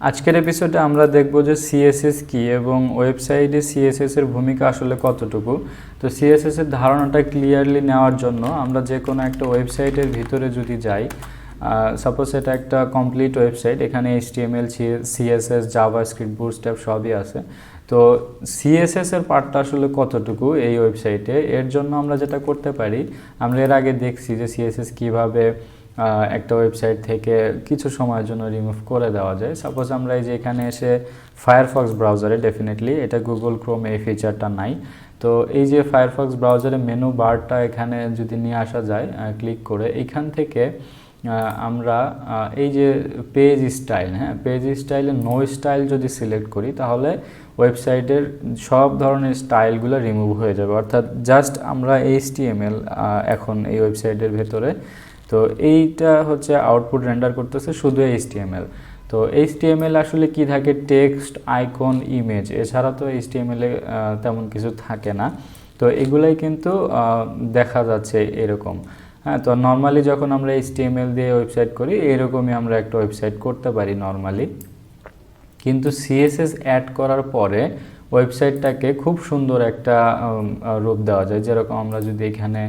আজকের এপিসোডে আমরা দেখব যে সিএসএস কি এবং ওয়েবসাইটে সিএসএস এর ভূমিকা আসলে কতটুকু। তো সিএসএস এর ধারণাটা ক্লিয়ারলি নেওয়ার জন্য আমরা যে কোনো একটা ওয়েবসাইটের ভিতরে যদি যাই সাপোজ এটা একটা কমপ্লিট ওয়েবসাইট এখানে HTML CSS JavaScript Bootstrap সবই আছে। তো সিএসএস এর পার্টটা আসলে কতটুকু এই ওয়েবসাইটে এর জন্য আমরা যেটা করতে পারি, আমরা এর আগে দেখছি যে সিএসএস কীভাবে একটা ওয়েবসাইট থেকে কিছু সময়ের জন্য রিমুভ করে দেওয়া যায়। সাপোজ আমরা এই যে এখানে এসে ফায়ারফক্স ব্রাউজারে ডেফিনেটলি এটা গুগল ক্রোম এই ফিচারটা নাই। তো এই যে ফায়ারফক্স ব্রাউজারে মেনু বারটা এখানে যদি নিয়ে আসা যায় ক্লিক করে এইখান থেকে আমরা এই যে পেজ স্টাইল হ্যাঁ পেজ স্টাইলে নো স্টাইল যদি সিলেক্ট করি, তাহলে ওয়েবসাইটের সব ধরনের স্টাইলগুলো রিমুভ হয়ে যাবে। অর্থাৎ জাস্ট আমরা এইচটিএমএল এখন এই ওয়েবসাইটের ভেতরে তো এইটা হচ্ছে আউটপুট রেন্ডার করতেছে শুধু এইচটিএমএল তো এইচটিএমএল আসলে কি থাকে? টেক্সট আইকন ইমেজ এছাড়া তো এইচটিএমএল এ তেমন কিছু থাকে না। তো এগুলাই কিন্তু দেখা যাচ্ছে এরকম। হ্যাঁ তো নর্মালি যখন আমরা এইচটিএমএল দিয়ে ওয়েবসাইট করি, এরকমই আমরা একটা ওয়েবসাইট করতে পারি নর্মালি কিন্তু সিএসএস অ্যাড করার পরে ওয়েবসাইটটাকে খুব সুন্দর একটা রূপ দেওয়া যায়। যেরকম আমরা যদি এখানে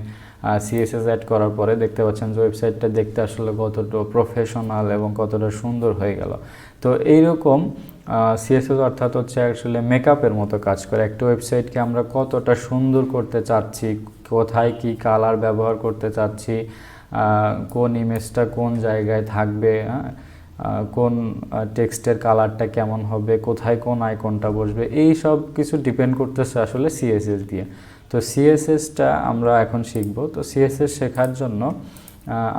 সিএসএস অ্যাড করার পরে দেখতে পাচ্ছেন যে ওয়েবসাইটটা দেখতে আসলে কতটা প্রফেশনাল এবং কতটা সুন্দর হয়ে গেল। তো এইরকম সিএসএস অর্থাৎ হচ্ছে আসলে মেকআপের মতো কাজ করে। একটা ওয়েবসাইটকে আমরা কতটা সুন্দর করতে চাচ্ছি, কোথায় কি কালার ব্যবহার করতে চাচ্ছি কোন ইমেজটা কোন জায়গায় থাকবে হ্যাঁ? কোন টেক্সটের কালারটা কেমন হবে, কোথায় কোন আইকনটা বসবে এই সব কিছু ডিপেন্ড করতেছে আসলে সিএসএস দিয়ে। তো সিএসএসটা আমরা এখন শিখব। তো সিএসএস শেখার জন্য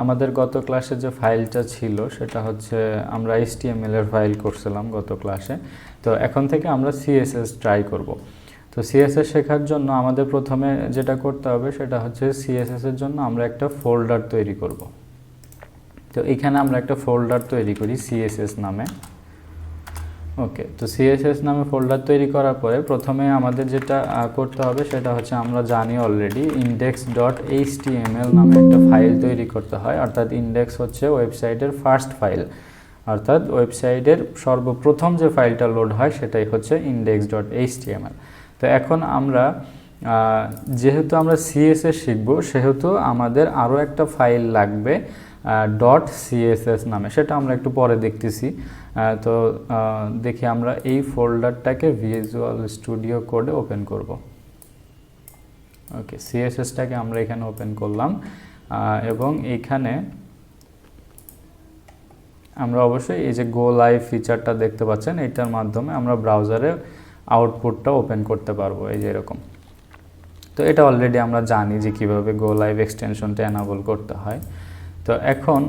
আমাদের গত ক্লাসে যে ফাইলটা ছিল, সেটা হচ্ছে আমরা এইচটিএমএল এর ফাইল করছিলাম গত ক্লাসে তো এখন থেকে আমরা সিএসএস ট্রাই করব। তো সিএসএস শেখার জন্য আমাদের প্রথমে যেটা করতে হবে, সেটা হচ্ছে সিএসএস এর জন্য আমরা একটা ফোল্ডার তৈরি করব। তো এখানে আমরা একটা ফোল্ডার তৈরি করি সিএসএস নামে। ওকে তো সিএসএস নামে ফোল্ডার তৈরি করার পরে প্রথমে আমাদের যেটা করতে হবে সেটা হচ্ছে আমরা জানি অলরেডি ইন্ডেক্স ডট এইচটিএমএল নামে একটা ফাইল তৈরি করতে হয়, অর্থাৎ ইন্ডেক্স হচ্ছে ওয়েবসাইটের ফার্স্ট ফাইল অর্থাৎ ওয়েবসাইটের সর্বপ্রথম যে ফাইলটা লোড হয় সেটাই হচ্ছে ইন্ডেক্স ডট এইচটিএমএল তো এখন আমরা যেহেতু আমরা সিএসএস শিখব, সেহেতু আমাদের আরও একটা ফাইল লাগবে ডট সিএসএস নামে, সেটা আমরা একটু পরে দেখতেছি। তো দেখি আমরা এই ফোল্ডারটাকে ভিজুয়াল স্টুডিও কোডে ওপেন করব। ওকে সিএসএসটাকে আমরা এখানে ওপেন করলাম এবং এইখানে আমরা অবশ্যই এই যে গো লাইভ ফিচারটা দেখতে পাচ্ছেন, এটার মাধ্যমে আমরা ব্রাউজারে আউটপুটটা ওপেন করতে পারব, এই যে এরকম। তো এটা অলরেডি আমরা জানি যে কীভাবে গো লাইভ এক্সটেনশনটা অ্যানাবল করতে হয়। তো এখন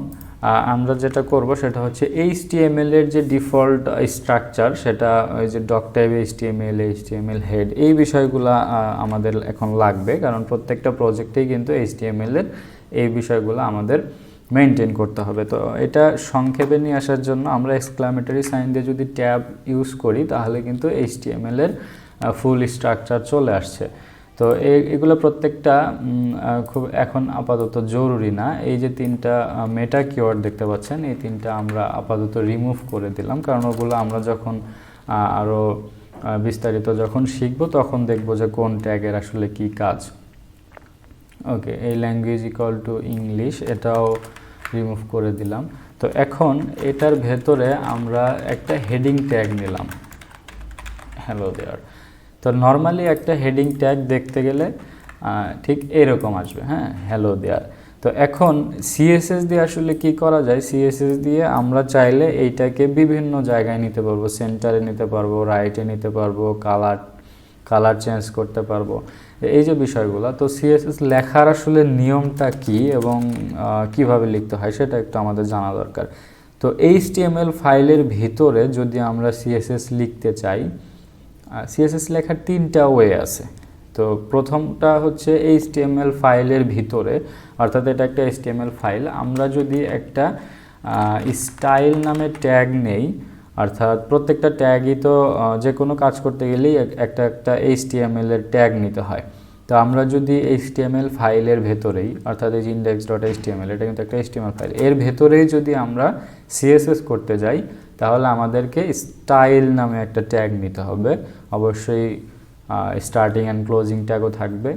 আমরা যেটা করব সেটা হচ্ছে এইচটিএমএল এর যে ডিফল্ট স্ট্রাকচার, সেটা ওই যে doc type HTML HTML head এই বিষয়গুলো আমাদের এখন লাগবে। কারণ প্রত্যেকটা প্রজেক্টেই কিন্তু এইচটিএমএল এর এই বিষয়গুলো আমাদের মেনটেন করতে হবে। তো এটা সংক্ষেপে নিয়ে আসার জন্য আমরা এক্সক্লামেটরি সাইন দিয়ে যদি ট্যাব ইউজ করি, তাহলে কিন্তু এইচটিএমএল এর ফুল স্ট্রাকচার চলে আসছে। তো এগুলো প্রত্যেকটা খুব এখন আপাতত জরুরি না। এই যে তিনটা মেটা কিওয়ার্ড দেখতে পাচ্ছেন, এই তিনটা আমরা আপাতত রিমুভ করে দিলাম। কারণ ওগুলো আমরা যখন আরও বিস্তারিত যখন শিখব, তখন দেখব যে কোন ট্যাগের আসলে কি কাজ। ওকে এই ল্যাঙ্গুয়েজ ইকুয়াল টু ইংলিশ এটাও রিমুভ করে দিলাম। তো এখন এটার ভেতরে আমরা একটা হেডিং ট্যাগ নিলাম। হ্যালো দেয়ার তো নর্মালি একটা হেডিং ট্যাগ দেখতে গেলে ঠিক এরকম আসবে হ্যাঁ? হ্যালো দেয়ার তো এখন সিএসএস দিয়ে আসলে কি করা যায়? সিএসএস দিয়ে আমরা চাইলে এইটাকে বিভিন্ন জায়গায় নিতে পারব সেন্টারে নিতে পারব রাইটে নিতে পারব কালার কালার চেঞ্জ করতে পারব। এই যে বিষয়গুলো, তো সিএসএস লেখার আসলে নিয়মটা কি এবং কীভাবে লিখতে হয় সেটা একটু আমাদের জানা দরকার। তো এইচটিএমএল ফাইলের ভিতরে যদি আমরা সিএসএস লিখতে চাই সিএসএস লেখার তিনটা ওয়ে আছে। তো প্রথমটা হচ্ছে এইচটিএমএল ফাইলের ভিতরে, অর্থাৎ এটা একটা এইচটিএমএল ফাইল আমরা যদি একটা স্টাইল নামে ট্যাগ নেই, অর্থাৎ প্রত্যেকটা ট্যাগই তো যে কোনো কাজ করতে গেলেই এক- একটা একটা এইচটিএমএল এর ট্যাগ নিতে হয়। তো আমরা যদি এইচটিএমএল ফাইলের ভেতরেই, অর্থাৎ এই ইন্ডেক্স ডট এইচটিএমএল এটা কিন্তু একটা এইচটিএমএল ফাইল এর ভেতরেই যদি আমরা সিএসএস করতে যাই, তাহলে আমাদেরকে স্টাইল নামে একটা ট্যাগ নিতে হবে। অবশ্যই স্টার্টিং অ্যান্ড ক্লোজিং ট্যাগও থাকবে।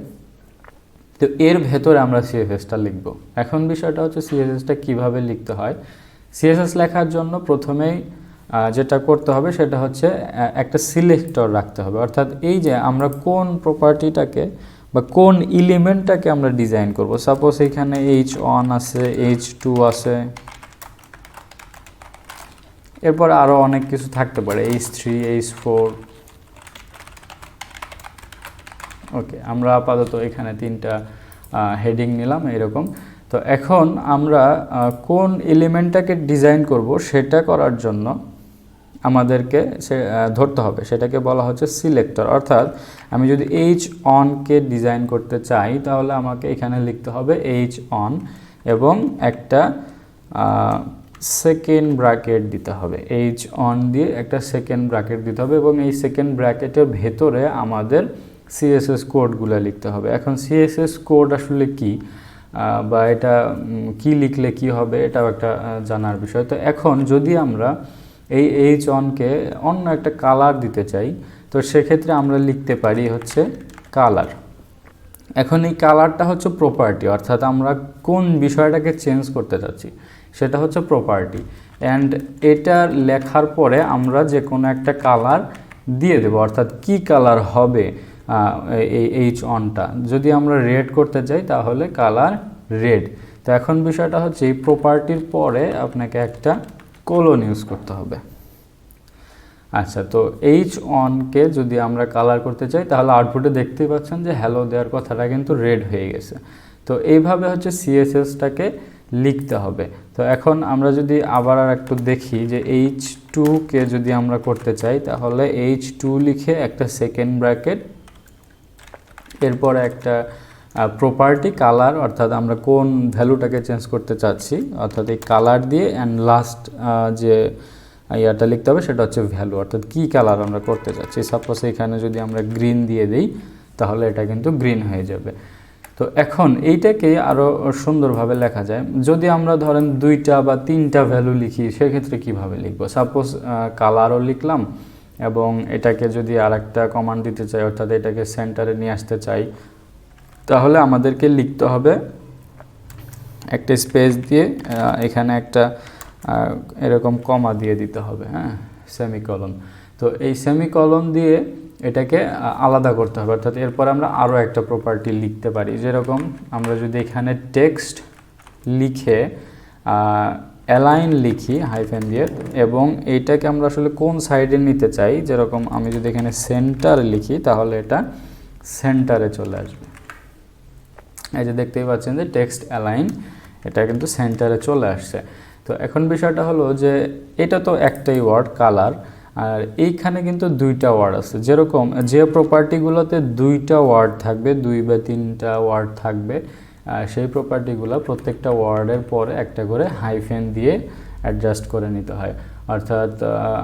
তো এর ভেতরে আমরা সিএসএসটা লিখব। এখন বিষয়টা হচ্ছে সিএসএসটা কীভাবে লিখতে হয়? সিএসএস লেখার জন্য প্রথমেই যেটা করতে হবে সেটা হচ্ছে একটা সিলেক্টর রাখতে হবে। অর্থাৎ এই যে আমরা কোন প্রপার্টিটাকে বা কোন এলিমেন্টটাকে আমরা ডিজাইন করব। সাপোজ এখানে এইচ ওয়ান আছে এইচ টু আছে। এরপর আরও অনেক কিছু থাকতে পারে। H three H four okay আমরা আপাতত এখানে তিনটা হেডিং নিলাম এরকম তো এখন আমরা কোন এলিমেন্টটাকে ডিজাইন করব সেটা করার জন্য আমাদেরকে সে ধরতে হবে। সেটাকে বলা হচ্ছে সিলেক্টর অর্থাৎ আমি যদি এইচ অনকে ডিজাইন করতে চাই, তাহলে আমাকে এখানে লিখতে হবে এইচ অন এবং একটা সেকেন্ড ব্র্যাকেট দিতে হবে। এইচ অন দিয়ে একটা সেকেন্ড ব্র্যাকেট দিতে হবে এবং এই সেকেন্ড ব্র্যাকেটের ভেতরে আমাদের সিএসএস কোডগুলো লিখতে হবে। এখন সিএসএস কোড আসলে কি? বা এটা কি লিখলে কি হবে এটাও একটা জানার বিষয়। তো এখন যদি আমরা এই এইচ অনকে অন্য একটা কালার দিতে চাই, তো সেক্ষেত্রে আমরা লিখতে পারি হচ্ছে কালার এখন এই কালারটা হচ্ছে প্রপার্টি অর্থাৎ আমরা কোন বিষয়টাকে চেঞ্জ করতে চাচ্ছি সেটা হচ্ছে প্রপার্টি অ্যান্ড এটা লেখার পরে আমরা যে কোনো একটা কালার দিয়ে দেবো, অর্থাৎ কি কালার হবে এই এইচ অনটা যদি আমরা রেড করতে চাই তাহলে কালার রেড তো এখন বিষয়টা হচ্ছে, এই প্রপার্টির পরে আপনাকে একটা কোলন ইউজ করতে হবে। আচ্ছা তো এইচ অনকে যদি আমরা কালার করতে চাই তাহলে আউটপুটে দেখতেই পাচ্ছেন যে হ্যালো দেওয়ার কথাটা কিন্তু রেড হয়ে গেছে। তো এইভাবে হচ্ছে সিএসএসটাকে লিখতে হবে। তো এখন আমরা যদি আবার আর একটু দেখি যে এইচ টুকে যদি আমরা করতে চাই, তাহলে এইচ টু লিখে একটা সেকেন্ড ব্র্যাকেট এরপরে একটা প্রপার্টি কালার অর্থাৎ আমরা কোন ভ্যালুটাকে চেঞ্জ করতে চাচ্ছি, অর্থাৎ এই কালার দিয়ে অ্যান্ড লাস্ট যে ইয়াটা লিখতে হবে সেটা হচ্ছে ভ্যালু অর্থাৎ কী কালার আমরা করতে চাচ্ছি। সাপোজ এখানে যদি আমরা গ্রিন দিয়ে দিই, তাহলে এটা কিন্তু গ্রিন হয়ে যাবে। তো এখন এইটাকে আরও সুন্দরভাবে লেখা যায়। যদি আমরা ধরেন দুইটা বা তিনটা ভ্যালু লিখি, সেক্ষেত্রে কীভাবে লিখব? সাপোজ কালারও লিখলাম এবং এটাকে যদি আরেকটা কমান্ড দিতে চাই, অর্থাৎ এটাকে সেন্টারে নিয়ে আসতে চাই, তাহলে আমাদেরকে লিখতে হবে একটা স্পেস দিয়ে এখানে একটা এরকম কমা দিয়ে দিতে হবে হ্যাঁ সেমিকলন তো এই সেমিকলন দিয়ে এটাকে আলাদা করতে হবে, অর্থাৎ এরপর আমরা আরও একটা প্রপার্টি লিখতে পারি। যেরকম আমরা যদি এখানে টেক্সট লিখে অ্যালাইন লিখি হাইফেন দিয়ে, এবং এইটাকে আমরা আসলে কোন সাইডে নিতে চাই? যেরকম আমি যদি এখানে সেন্টার লিখি, তাহলে এটা সেন্টারে চলে আসবে। এই যে দেখতেই পাচ্ছেন যে টেক্সট অ্যালাইন এটা কিন্তু সেন্টারে চলে আসছে। তো এখন বিষয়টা হলো যে, এটা তো একটাই ওয়ার্ড কালার আর এইখানে কিন্তু দুইটা ওয়ার্ড আছে। যেরকম যে প্রপার্টিগুলোতে দুইটা ওয়ার্ড থাকবে, দুই বা তিনটা ওয়ার্ড থাকবে সেই প্রপার্টিগুলো প্রত্যেকটা ওয়ার্ডের পরে একটা করে হাইফেন দিয়ে অ্যাডজাস্ট করে নিতে হয়। অর্থাৎ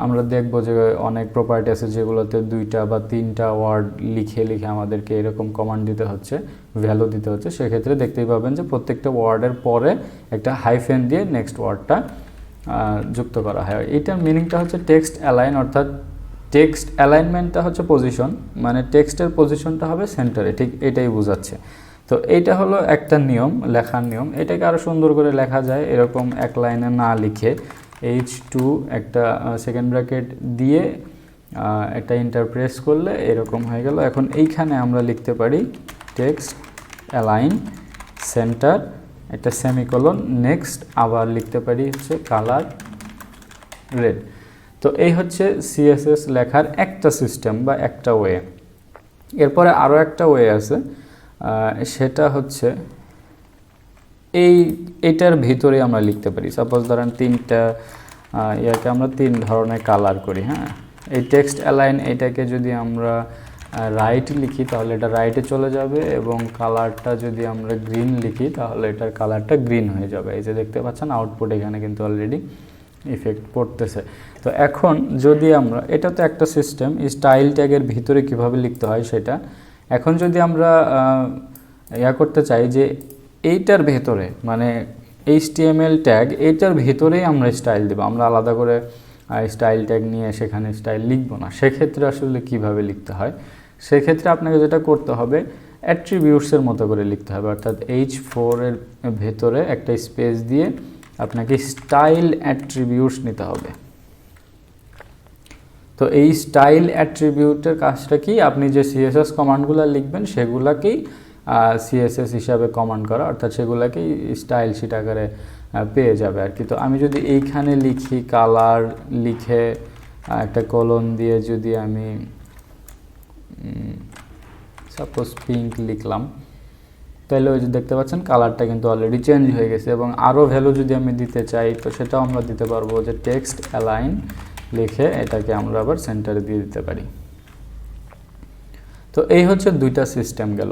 আমরা দেখব যে অনেক প্রপার্টি আছে যেগুলোতে দুইটা বা তিনটা ওয়ার্ড লিখে লিখে আমাদেরকে এরকম কমান্ড দিতে হচ্ছে ভ্যালু দিতে হচ্ছে। সেক্ষেত্রে দেখতেই পাবেন যে প্রত্যেকটা ওয়ার্ডের পরে একটা হাইফেন দিয়ে নেক্সট ওয়ার্ডটা যুক্ত করা হয়। এটার মিনিংটা হচ্ছে টেক্সট অ্যালাইন অর্থাৎ টেক্সট অ্যালাইনমেন্টটা হচ্ছে পজিশন মানে টেক্সটের পজিশনটা হবে সেন্টারে ঠিক এটাই বোঝাচ্ছে। তো এইটা হলো একটা নিয়ম, লেখার নিয়ম। এটাকে আরও সুন্দর করে লেখা যায়, এরকম এক লাইনে না লিখে। এইচ টু একটা সেকেন্ড ব্র্যাকেট দিয়ে একটা ইন্টারপ্রেস করলে এরকম হয়ে গেল। এখন এইখানে আমরা লিখতে পারি টেক্সট অ্যালাইন সেন্টার একটা সেমিকলন নেক্সট আবার লিখতে পারি হচ্ছে কালার রেড তো এই হচ্ছে সিএসএস লেখার একটা সিস্টেম বা একটা ওয়ে এরপরে আরও একটা ওয়ে আছে। সেটা হচ্ছে এই, এটার ভিতরে আমরা লিখতে পারি। সাপোজ ধরেন তিনটা ইয়াকে আমরা তিন ধরনের কালার করি হ্যাঁ? এই টেক্সট অ্যালাইন এটাকে যদি আমরা রাইট লিখি, তাহলে এটা রাইটে চলে যাবে এবং কালারটা যদি আমরা গ্রিন লিখি, তাহলে এটার কালারটা গ্রিন হয়ে যাবে। এই যে দেখতে পাচ্ছেন আউটপুট এখানে কিন্তু অলরেডি ইফেক্ট পড়তেছে। তো এখন যদি আমরা, এটা তো একটা সিস্টেম স্টাইল ট্যাগের ভিতরে কীভাবে লিখতে হয় সেটা এখন যদি আমরা ইয়া করতে চাই যে এইটার ভেতরে মানে এইচটিএমএল ট্যাগ এইটার ভেতরেই আমরা স্টাইল দেবো। আমরা আলাদা করে স্টাইল ট্যাগ নিয়ে সেখানে স্টাইল লিখব না। সেক্ষেত্রে আসলে কীভাবে লিখতে হয়? সেক্ষেত্রে আপনাকে যেটা করতে হবে অ্যাট্রিবিউটসের মতো করে লিখতে হবে। অর্থাৎ এইচ ফোরের ভেতরে একটা স্পেস দিয়ে আপনাকে স্টাইল অ্যাট্রিবিউটস নিতে হবে। তো এই স্টাইল অ্যাট্রিবিউটের কাজটা কি? আপনি যে সিএসএস কমান্ডগুলো লিখবেন, সেগুলাকেই সিএসএস হিসাবে কমান্ড করা, অর্থাৎ সেগুলোকেই স্টাইল শিট আকারে পেয়ে যাবে আর কি। তো আমি যদি এইখানে লিখি কালার লিখে একটা কলন দিয়ে যদি আমি সাপোজ পিঙ্ক লিখলাম, তাহলে ওই যে দেখতে পাচ্ছেন কালারটা কিন্তু অলরেডি চেঞ্জ হয়ে গেছে এবং আরও ভ্যালু যদি আমি দিতে চাই, তো সেটাও আমরা দিতে পারব যে টেক্সট অ্যালাইন লিখে এটাকে আমরা আবার সেন্টারে দিয়ে দিতে পারি। তো এই হচ্ছে দুইটা সিস্টেম গেল।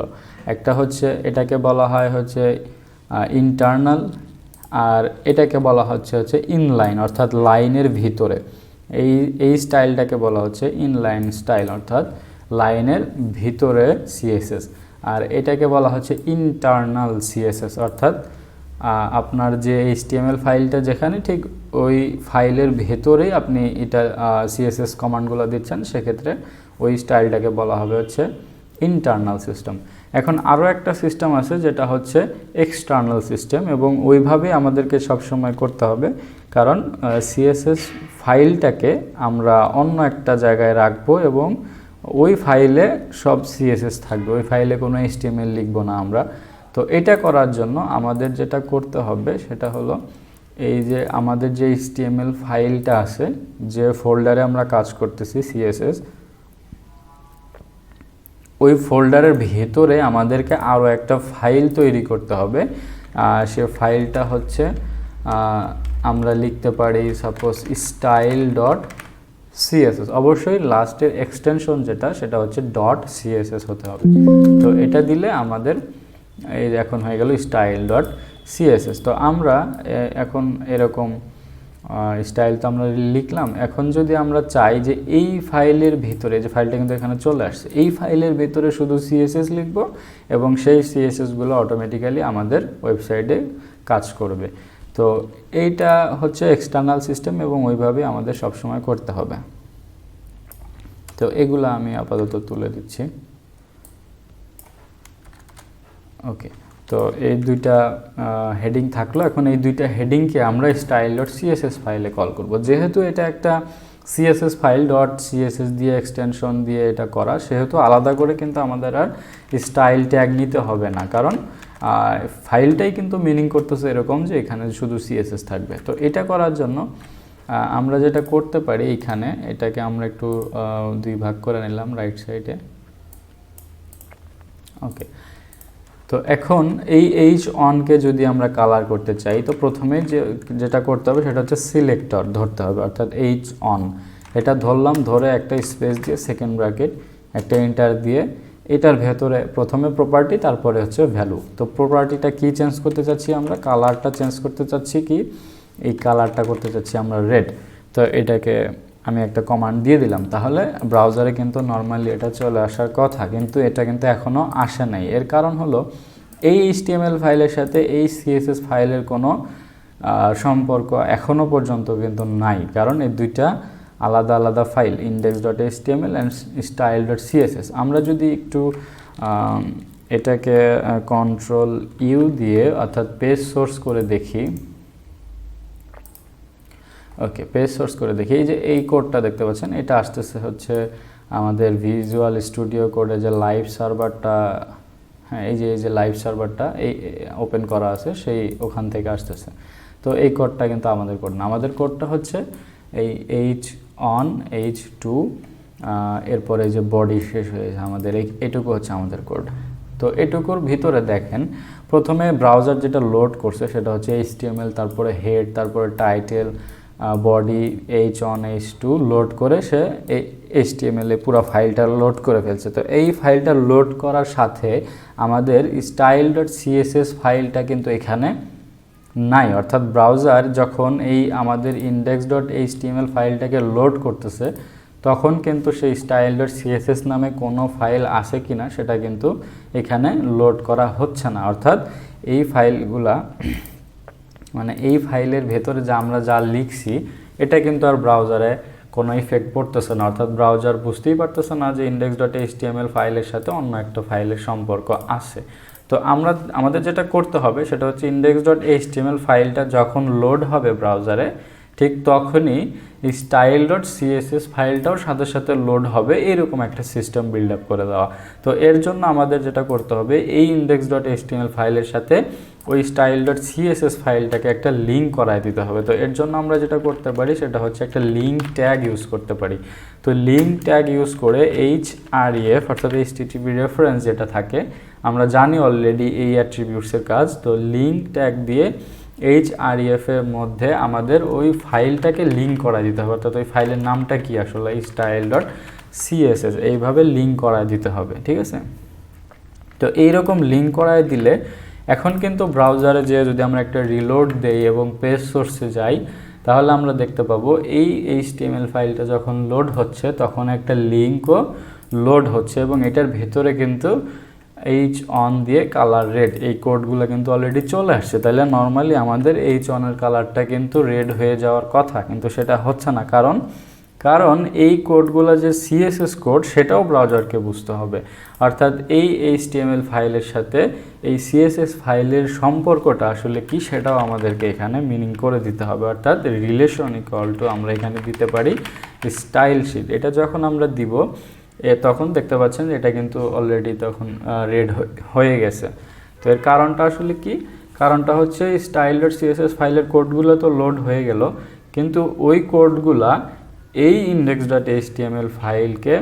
একটা হচ্ছে এটাকে বলা হয় হচ্ছে ইন্টারনাল আর এটাকে বলা হচ্ছে হচ্ছে ইনলাইন অর্থাৎ লাইনের ভিতরে। এই এই স্টাইলটাকে বলা হচ্ছে ইনলাইন স্টাইল অর্থাৎ লাইনের ভিতরে সিএসএস আর এটাকে বলা হচ্ছে ইন্টারনাল সিএসএস অর্থাৎ আপনার যে এইচটিএমএল ফাইলটা যেখানে ঠিক ওই ফাইলের ভেতরেই আপনি এটা সিএসএস কমান্ডগুলো দিচ্ছেন, সেক্ষেত্রে ওই স্টাইলটাকে বলা হবে হচ্ছে ইন্টারনাল সিস্টেম এখন আরও একটা সিস্টেম আছে যেটা হচ্ছে এক্সটার্নাল সিস্টেম এবং ওইভাবেই আমাদেরকে সবসময় করতে হবে। কারণ সিএসএস ফাইলটাকে আমরা অন্য একটা জায়গায় রাখব এবং ওই ফাইলে সব সিএসএস থাকবে। ওই ফাইলে কোনো এইচটিএমএল লিখব না আমরা। তো এটা করার জন্য আমাদের যেটা করতে হবে সেটা হলো এই যে আমাদের যে এইচটিএমএল ফাইলটা আছে, যে ফোল্ডারে আমরা কাজ করতেছি সিএসএস ওই ফোল্ডারের ভেতরে আমাদেরকে আরও একটা ফাইল তৈরি করতে হবে। সে ফাইলটা হচ্ছে আমরা লিখতে পারি সাপোজ স্টাইল ডট সিএসএস অবশ্যই লাস্টের এক্সটেনশন যেটা, সেটা হচ্ছে ডট সিএসএস হতে হবে। তো এটা দিলে আমাদের এই এখন হয়ে গেল স্টাইল ডট সিএসএস তো আমরা এখন এরকম স্টাইল তো আমরা লিখলাম। এখন যদি আমরা চাই যে এই ফাইলের ভিতরে, যে ফাইলটা কিন্তু এখানে চলে আসছে, এই ফাইলের ভিতরে শুধু সিএসএস লিখব এবং সেই সিএসএসগুলো অটোমেটিক্যালি আমাদের ওয়েবসাইটে কাজ করবে। তো এইটা হচ্ছে এক্সটার্নাল সিস্টেম এবং ওইভাবে আমাদের সবসময় করতে হবে। তো এগুলো আমি আপাতত তুলে দিচ্ছি। ওকে তো এই দুইটা হেডিং থাকল। এখন এই দুইটা হেডিংকে আমরা স্টাইল ডট সিএসএস ফাইলে কল করব। যেহেতু এটা একটা সিএসএস ফাইল ডট সিএসএস দিয়ে এক্সটেনশন দিয়ে এটা করা, সেহেতু আলাদা করে কিন্তু আমাদের আর স্টাইল ট্যাগ নিতে হবে না। কারণ ফাইলটাই কিন্তু মিনিং করতেছে এরকম যে এখানে শুধু সিএসএস থাকবে। তো এটা করার জন্য আমরা যেটা করতে পারি এইখানে এটাকে আমরা একটু দুই ভাগ করে নিলাম রাইট সাইডে ওকে তো এখন এই এইচ অনকে যদি আমরা কালার করতে চাই, তো প্রথমে যে, যেটা করতে হবে সেটা হচ্ছে সিলেক্টর ধরতে হবে, অর্থাৎ এইচ অন এটা ধরলাম, ধরে একটা স্পেস দিয়ে সেকেন্ড ব্র্যাকেট একটা ইন্টার দিয়ে এটার ভেতরে প্রথমে প্রপার্টি তারপরে হচ্ছে ভ্যালু তো প্রপার্টিটা কি চেঞ্জ করতে চাচ্ছি আমরা? কালারটা চেঞ্জ করতে চাচ্ছি কি? এই কালারটা করতে চাচ্ছি আমরা রেড তো এটাকে আমি একটা কমান্ড দিয়ে দিলাম, তাহলে ব্রাউজারে কিন্তু নর্মালি এটা চলে আসার কথা, কিন্তু এটা কিন্তু এখনও আসে নাই। এর কারণ হলো, এই এইচটিএমএল ফাইলের সাথে এই সিএসএস ফাইলের কোনো সম্পর্ক এখনও পর্যন্ত কিন্তু নাই। কারণ এই দুইটা আলাদা আলাদা file index dot HTML and style dot CSS আমরা যদি একটু এটাকে কন্ট্রোল ইউ দিয়ে অর্থাৎ পেজ সোর্স করে দেখি ওকে পেজ সোর্স করে দেখি। এই যে এই কোডটা দেখতে পাচ্ছেন, এটা আসতেছে হচ্ছে আমাদের ভিজুয়াল স্টুডিও কোডে যে লাইভ সার্ভারটা হ্যাঁ এই যে এই যে লাইভ সার্ভারটা এই ওপেন করা আছে, সেই ওখান থেকে আসতেছে। তো এই কোডটা কিন্তু আমাদের কোড না। আমাদের কোডটা হচ্ছে এই এইচ অন এইচ টু এরপরে যে বডি শেষ হয়েছে আমাদের। এই, এটুকু হচ্ছে আমাদের কোড তো এটুকুর ভিতরে দেখেন, প্রথমে ব্রাউজার যেটা লোড করছে সেটা হচ্ছে এইচটিএমএল তারপরে হেড তারপরে title body H one H two load করে সে এই এইচটিএমএল এ পুরো ফাইলটা লোড করে ফেলছে। তো এই ফাইলটা লোড করার সাথে আমাদের স্টাইল ডট সিএসএস ফাইলটা কিন্তু এখানে নাই। অর্থাৎ ব্রাউজার যখন এই আমাদের ইন্ডেক্স ডট এইচ এইচটিএমএল ফাইলটাকে লোড করতেছে, তখন কিন্তু সেই স্টাইল ডট সিএসএস নামে কোনো ফাইল আসে কি না সেটা কিন্তু এখানে লোড করা হচ্ছে না। অর্থাৎ এই ফাইলগুলা মানে এই ফাইলের ভেতরে যা আমরা যা লিখছি, এটা কিন্তু আর ব্রাউজারে কোনো ইফেক্ট পড়তেছে না। অর্থাৎ ব্রাউজার বুঝতেই পারতেছে না যে ইন্ডেক্স ডট এইচটিএমএল ফাইলের সাথে অন্য একটা ফাইলের সম্পর্ক আছে। তো আমরা, আমাদের যেটা করতে হবে সেটা হচ্ছে ইন্ডেক্স ডট এইচটিএমএল ফাইলটা যখন লোড হবে ব্রাউজারে ঠিক তখনই স্টাইল ডট সিএসএস ফাইলটাও সাথে সাথে লোড হবে, এরকম একটা সিস্টেম বিল্ড আপ করে দেওয়া। তো এর জন্য আমাদের যেটা করতে হবে, এই ইন্ডেক্স ডট এইচটিএমএল ফাইলের সাথে ওই স্টাইল ডট সিএসএস ফাইলটাকে একটা লিঙ্ক করায় দিতে হবে। তো এর জন্য আমরা যেটা করতে পারি, সেটা হচ্ছে একটা লিঙ্ক ট্যাগ ইউজ করতে পারি। তো লিঙ্ক ট্যাগ ইউজ করে এইচ আর ইএফ অর্থাৎ এইচ টিটিপি রেফারেন্স যেটা থাকে, আমরা জানি অলরেডি এই অ্যাট্রিবিউটসের কাজ। তো লিঙ্ক ট্যাগ দিয়ে এইচ আর এর মধ্যে আমাদের ওই ফাইলটাকে লিঙ্ক করা দিতে হবে। অর্থাৎ ওই ফাইলের নামটা কি আসলে? স্টাইল ডট সিএসএস এইভাবে লিঙ্ক করায় দিতে হবে, ঠিক আছে? তো এইরকম লিঙ্ক করায় দিলে এখন কিন্তু ব্রাউজারে যে যদি আমরা একটা রিলোড দেই এবং পেজ সোর্সে যাই, তাহলে আমরা দেখতে পাবো এই এইচটিএমএল ফাইলটা যখন লোড হচ্ছে, তখন একটা লিঙ্কও লোড হচ্ছে এবং এটার ভেতরে কিন্তু এইচ অন দিয়ে কালার রেড এই কোডগুলো কিন্তু অলরেডি চলে আসছে। তাহলে নর্মালি আমাদের এইচ অনের কালারটা কিন্তু রেড হয়ে যাওয়ার কথা, কিন্তু সেটা হচ্ছে না। কারণ কারণ এই কোডগুলো যে সিএসএস কোড সেটাও ব্রাউজারকে বুঝতে হবে। অর্থাৎ এই এইচটিএমএল ফাইলের সাথে এই সিএসএস ফাইলের সম্পর্কটা আসলে কি, সেটাও আমাদেরকে এখানে মিনিং করে দিতে হবে। অর্থাৎ রিলেশন ইকুয়াল টু আমরা এখানে দিতে পারি স্টাইল শিট এটা যখন আমরা দিব এ তখন দেখতে পাচ্ছেন এটা কিন্তু অলরেডি তখন রেড হয়ে গেছে। তো এর কারণটা আসলে কি? কারণটা হচ্ছে স্টাইল ডট সিএসএস ফাইলের কোডগুলো তো লোড হয়ে গেল, কিন্তু ওই কোডগুলা এই ইন্ডেক্স ডট এইচটিএমএল ফাইলকে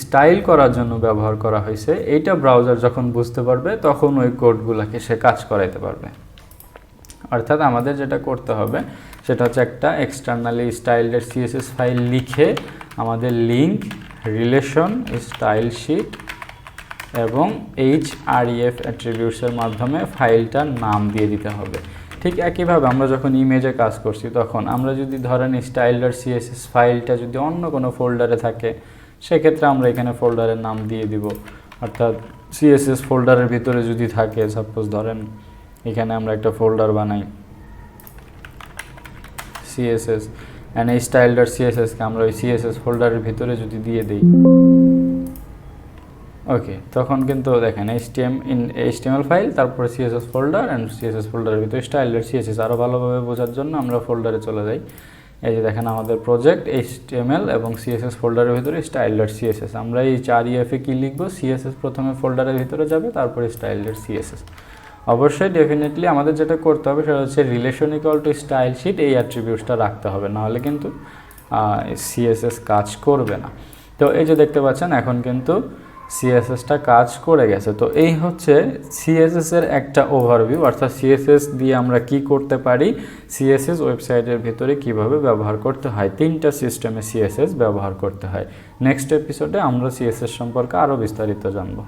স্টাইল করার জন্য ব্যবহার করা হয়েছে। এইটা ব্রাউজার যখন বুঝতে পারবে, তখন ওই কোডগুলোকে সে কাজ করাইতে পারবে। অর্থাৎ আমাদের যেটা করতে হবে, সেটা হচ্ছে একটা এক্সটার্নালি স্টাইলডের সিএসএস ফাইল লিখে আমাদের লিঙ্ক রিলেশন স্টাইল শিট এবং এইচ আর ইএফ অ্যাট্রিবিউটসের মাধ্যমে ফাইলটার নাম দিয়ে দিতে হবে। ঠিক একইভাবে আমরা যখন ইমেজে কাজ করছি, তখন আমরা যদি ধরেন স্টাইলার সিএসএস ফাইলটা যদি অন্য কোনো ফোল্ডারে থাকে, সেক্ষেত্রে আমরা এখানে ফোল্ডারের নাম দিয়ে দিব। অর্থাৎ সিএসএস ফোল্ডারের ভিতরে যদি থাকে সাপোজ ধরেন এখানে আমরা একটা ফোল্ডার বানাই। সিএসএস অ্যান্ড এই স্টাইল ডট সিএসএসকে আমরা ওই সিএসএস ফোল্ডারের ভিতরে যদি দিয়ে দিই। ওকে তখন কিন্তু দেখেন এইচটিএম ইন এইচটিএমএল ফাইল তারপরে সিএসএস ফোল্ডার অ্যান্ড সিএসএস ফোল্ডারের ভিতরে স্টাইল ডট সিএসএস আরও ভালোভাবে বোঝার জন্য আমরা ফোল্ডারে চলে যাই। এই যে দেখেন আমাদের প্রজেক্ট এইচটিএমএল এবং সিএসএস ফোল্ডারের ভিতরে স্টাইল ডট সিএসএস আমরা এই চার ইএফে কী লিখব? সিএসএস প্রথমে ফোল্ডারের ভিতরে যাবে, তারপরে স্টাইল ডট সিএসএস অবশ্যই ডেফিনেটলি আমাদের যেটা করতে হবে সেটা হচ্ছে relation equal to style sheet এই অ্যাট্রিবিউটসটা রাখতে হবে। নাহলে কিন্তু সিএসএস কাজ করবে না। তো এই যে দেখতে পাচ্ছেন, এখন কিন্তু সিএসএসটা কাজ করে গেছে। তো এই হচ্ছে সিএসএস এর একটা ওভারভিউ অর্থাৎ সিএসএস দিয়ে আমরা কি করতে পারি? সিএসএস ওয়েবসাইটের ভিতরে কীভাবে ব্যবহার করতে হয়? তিনটা সিস্টেমে সিএসএস ব্যবহার করতে হয়। নেক্সট এপিসোডে আমরা সিএসএস সম্পর্কে আরও বিস্তারিত জানব।